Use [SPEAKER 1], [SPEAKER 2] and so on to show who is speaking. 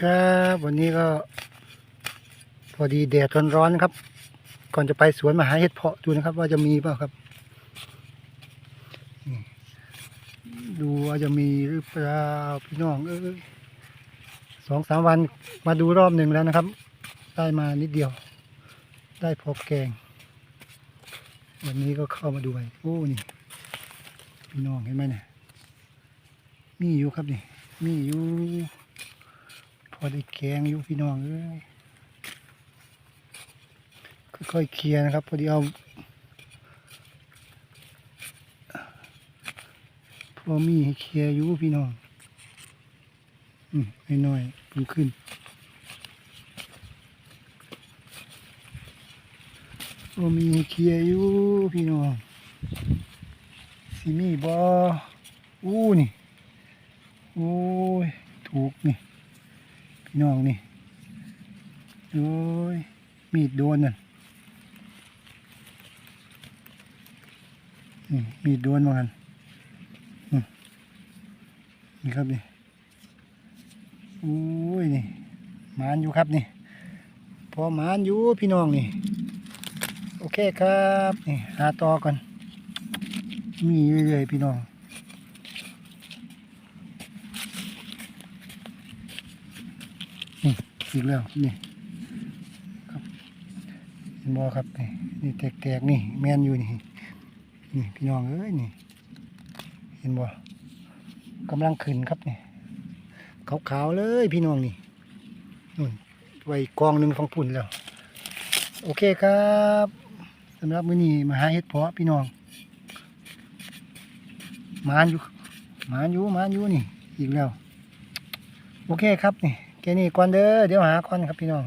[SPEAKER 1] ครับวันนี้ก็ พอดีแดดร้อนๆนะครับ ก่อนจะไปสวนมาหาเห็ดเพาะดูนะครับ ว่าจะมีเปล่าครับ ดูว่าจะมีหรือเปล่าพี่น้องเอ้ยสองสามวันมาดูรอบหนึ่งแล้วนะครับ ได้มานิดเดียว ได้พอแกง วันนี้ก็เข้ามาดูไปโอ้นี่พี่น้องเห็นไหมเนี่ยมีอยู่ครับนี่มีอยู่ พอได้แกงอยู่พี่น้องเอ้ยค่อยๆเคลียร์นะครับ พอดีเอาพอมีให้เคลียร์อยู่พี่น้อง อืมน้อยๆเพิ่งขึ้นพอมีให้เคลียร์อยู่พี่น้องสิมีบออู้นี่ โอ้ย ถูกนี่ พี่น้องนี่โอ้ยมีดโดนน่ะนี่มีดโดนมากันนี่ครับนี่โอ้ยนี่หมานอยู่ครับนี่ พอหมานอยู่พี่น้องนี่ โอเคครับนี่หาต่อก่อนมีเรื่อยๆพี่น้อง อีกแล้วนี่ครับเห็นบ่ครับนี่นี่แตกๆนี่แมนอยู่นี่นี่พี่น้องเอ้ยนี่เห็นบ่กำลังขึ้นครับนี่ขาวๆเลยพี่น้องนี่นู่นไว้กองหนึ่งฟังปุ่นแล้ว โอเคครับสำหรับมื้อนี้มาหาเห็ดเพาะพี่น้องมานอยู่มานอยู่มานอยู่นี่ อีกแล้ว โอเคครับนี่ ค่นี้ก่อนเด้อเดี๋ยวหาก่อนครับพี่น้อง